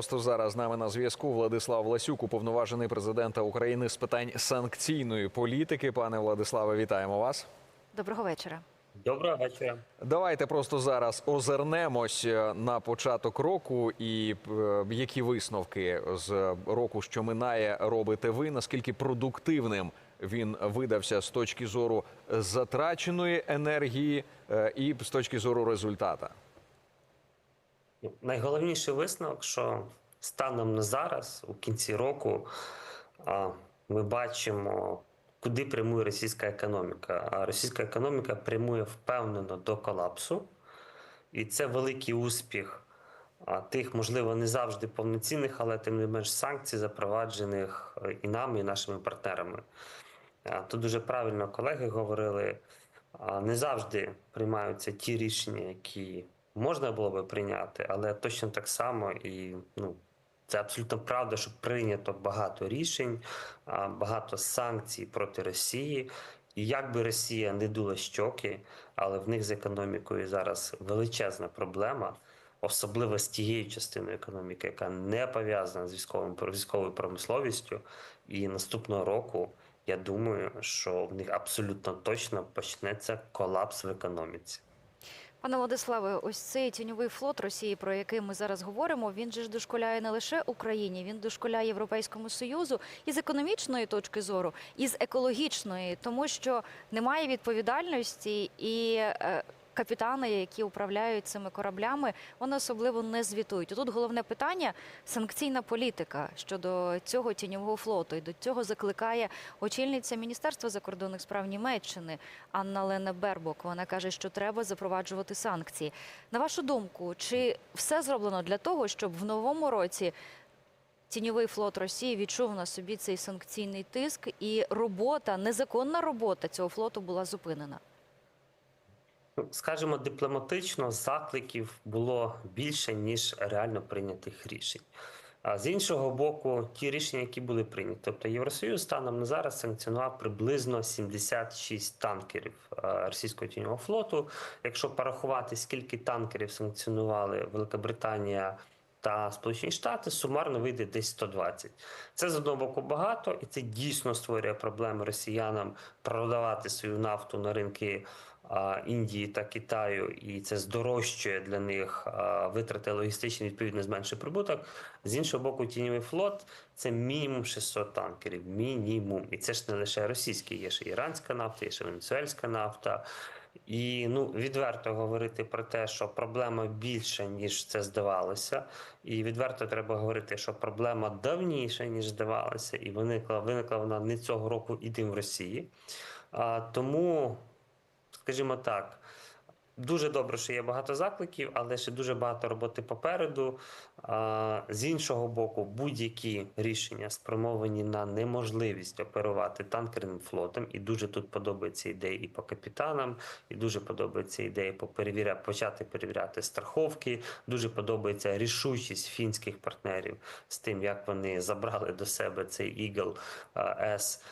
просто зараз з нами на зв'язку Владислав Власюк, уповноважений президента України з питань санкційної політики. Пане Владиславе, вітаємо вас. Доброго вечора. Доброго вечора. Давайте просто зараз озирнемось е, на початок року і е, які висновки з року, що минає, робите ви. Наскільки продуктивним він видався з точки зору затраченої енергії е, і з точки зору результата? Найголовніший висновок, що станом на зараз, у кінці року, ми бачимо, куди прямує російська економіка. А російська економіка прямує впевнено до колапсу, і це великий успіх тих, можливо, не завжди повноцінних, але тим не менш санкцій, запроваджених і нами, і нашими партнерами. Тут дуже правильно колеги говорили. Не завжди приймаються ті рішення, які можна було би прийняти, але точно так само і ну. Це абсолютно правда, що прийнято багато рішень, багато санкцій проти Росії. І як би Росія не дула щоки, але в них з економікою зараз величезна проблема, особливо з тією частиною економіки, яка не пов'язана з військовим військовою промисловістю. І наступного року я думаю, що в них абсолютно точно почнеться колапс в економіці. Пане Владиславе, ось цей тіньовий флот Росії, про який ми зараз говоримо, він же ж дошколяє не лише Україні, він дошколяє Європейському Союзу і з економічної точки зору, і з екологічної, тому що немає відповідальності і. Капітани, які управляють цими кораблями, вони особливо не звітують. Тут головне питання санкційна політика щодо цього тіньового флоту. І до цього закликає очільниця Міністерства закордонних справ Німеччини Анна Лене Бербок. Вона каже, що треба запроваджувати санкції. На вашу думку, чи все зроблено для того, щоб в новому році тіньовий флот Росії відчув на собі цей санкційний тиск, і робота, незаконна робота цього флоту була зупинена? Скажімо, дипломатично закликів було більше, ніж реально прийнятих рішень. А з іншого боку, ті рішення, які були прийняті, тобто Євросоюз станом на зараз санкціонував приблизно 76 танкерів е, російського тіньового флоту. Якщо порахувати, скільки танкерів санкціонували Великобританія та Сполучені Штати, сумарно вийде десь 120. Це з одного боку багато, і це дійсно створює проблеми росіянам продавати свою нафту на ринки Індії та Китаю, і це здорожчує для них витрати логістичні, відповідно зменшує прибуток. З іншого боку, тіньовий флот це мінімум 600 танкерів. Мінімум. І це ж не лише російські, є ще іранська нафта, є ще венесуельська нафта. І ну відверто говорити про те, що проблема більша, ніж це здавалося, і відверто треба говорити, що проблема давніша, ніж здавалося, і виникла виникла вона не цього року і тим в Росії. А, тому, скажімо так. Дуже добре, що є багато закликів, але ще дуже багато роботи попереду. З іншого боку, будь-які рішення спрямовані на неможливість оперувати танкерним флотом, і дуже тут подобається ідея і по капітанам, і дуже подобається ідея по перевіря... почати перевіряти страховки. Дуже подобається рішучість фінських партнерів з тим, як вони забрали до себе цей Eagle С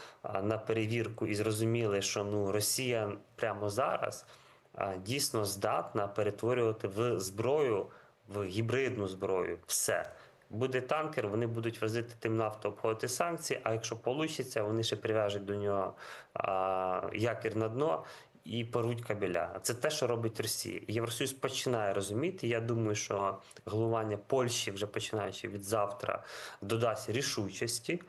на перевірку і зрозуміли, що ну Росія прямо зараз дійсно здатна перетворювати в зброю, в гібридну зброю все. Буде танкер, вони будуть возити тим нафту, обходити санкції. А якщо вийде, вони ще прив'яжуть до нього а, якір на дно і поруть кабеля. Це те, що робить Росія. Євросоюз починає розуміти. Я думаю, що головування Польщі, вже починаючи від завтра, додасть рішучості.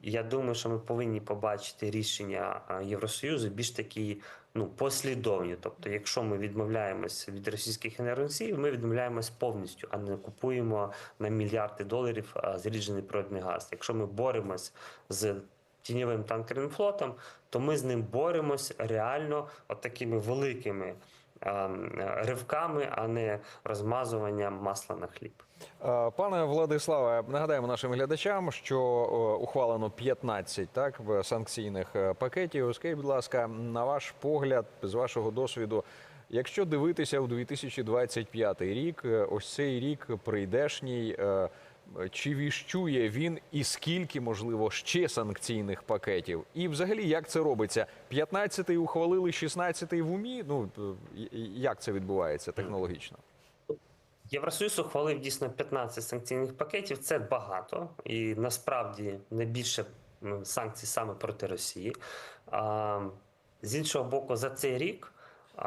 Я думаю, що ми повинні побачити рішення Євросоюзу більш такі ну, послідовні. Тобто, якщо ми відмовляємося від російських енергоносіїв, ми відмовляємось повністю, а не купуємо на мільярди доларів зріджений природний газ. Якщо ми боремось з тіньовим танкерним флотом, то ми з ним боремось реально от такими великими а, ривками, а не розмазуванням масла на хліб. Е, Пане Владиславе, нагадаємо нашим глядачам, що е, ухвалено 15 так санкційних е, пакетів. Скажіть, будь ласка, на ваш погляд, з вашого досвіду, якщо дивитися в 2025 рік, е, ось цей рік прийдешній. Чи віщує він і скільки можливо ще санкційних пакетів? І взагалі як це робиться? 15-й ухвалили, 16-й в умі. Ну е, як це відбувається технологічно? Євросоюз ухвалив дійсно 15 санкційних пакетів. Це багато і насправді найбільше м, санкцій саме проти Росії. З іншого боку, за цей рік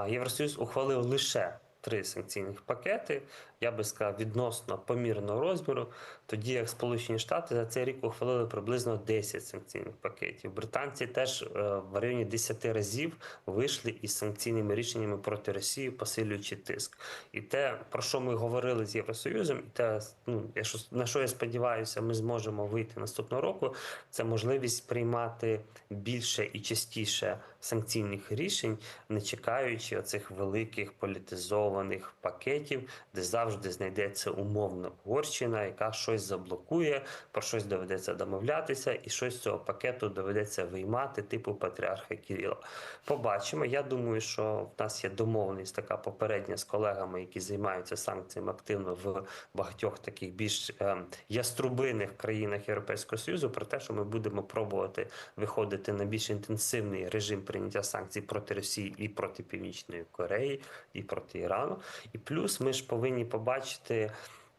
Євросоюз ухвалив лише три санкційних пакети. Я би сказав, відносно помірного розміру. Тоді як Сполучені Штати за цей рік ухвалили приблизно 10 санкційних пакетів. Британці теж е, в районі 10 разів вийшли із санкційними рішеннями проти Росії, посилюючи тиск. І те, про що ми говорили з Євросоюзом, і те, ну, якщо на що я сподіваюся, ми зможемо вийти наступного року. Це можливість приймати більше і частіше санкційних рішень, не чекаючи оцих великих політизованих пакетів, де завжди знайдеться умовна Угорщина, яка щось заблокує, про щось доведеться домовлятися, і щось з цього пакету доведеться виймати, типу патріарха Кирила. Побачимо. Я думаю, що в нас є домовленість така попередня з колегами, які займаються санкціями активно в багатьох таких більш ем, яструбиних країнах Європейського Союзу про те, що ми будемо пробувати виходити на більш інтенсивний режим прийняття санкцій проти Росії і проти Північної Кореї, і проти Ірану. І плюс ми ж повинні побачити.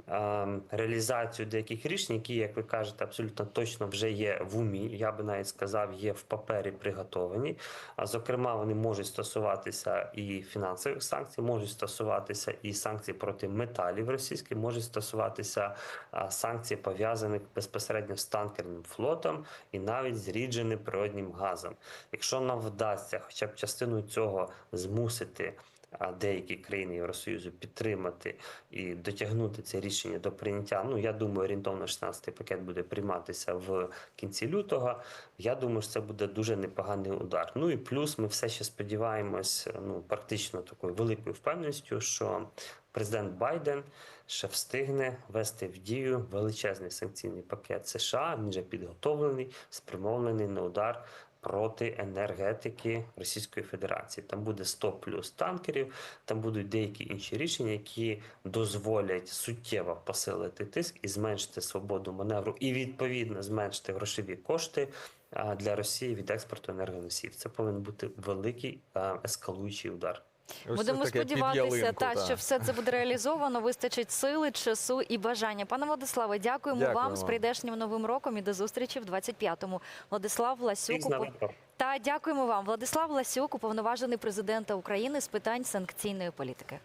Ем, Реалізацію деяких рішень, які, як ви кажете, абсолютно точно вже є в умі. Я би навіть сказав, є в папері приготовані. А зокрема, вони можуть стосуватися і фінансових санкцій, можуть стосуватися і санкцій проти металів російських, можуть стосуватися санкцій пов'язаних безпосередньо з танкерним флотом і навіть з рідженим природнім газом. Якщо нам вдасться хоча б частину цього змусити. Деякі країни Євросоюзу підтримати і дотягнути це рішення до прийняття. Ну я думаю, орієнтовно 16-й пакет буде прийматися в кінці лютого. Я думаю, що це буде дуже непоганий удар. Ну і плюс ми все ще сподіваємось, ну практично такою великою впевненістю, що президент Байден ще встигне ввести в дію величезний санкційний пакет США. Він вже підготовлений, спрямований на удар. Проти енергетики Російської Федерації там буде 100 плюс танкерів, там будуть деякі інші рішення, які дозволять суттєво посилити тиск і зменшити свободу маневру, і відповідно зменшити грошові кошти для Росії від експорту енергоносіїв. Це повинен бути великий ескалуючий удар. Ось Будемо таке під сподіватися, ялинку, та, та. що все це буде реалізовано, вистачить сили, часу і бажання. Пане Владиславе, дякуємо Дякую вам з прийдешнім новим роком і до зустрічі в 25-му. Владислав Ласюк. Новим. Та дякуємо вам. Владислав Ласюк, уповноважений президента України з питань санкційної політики.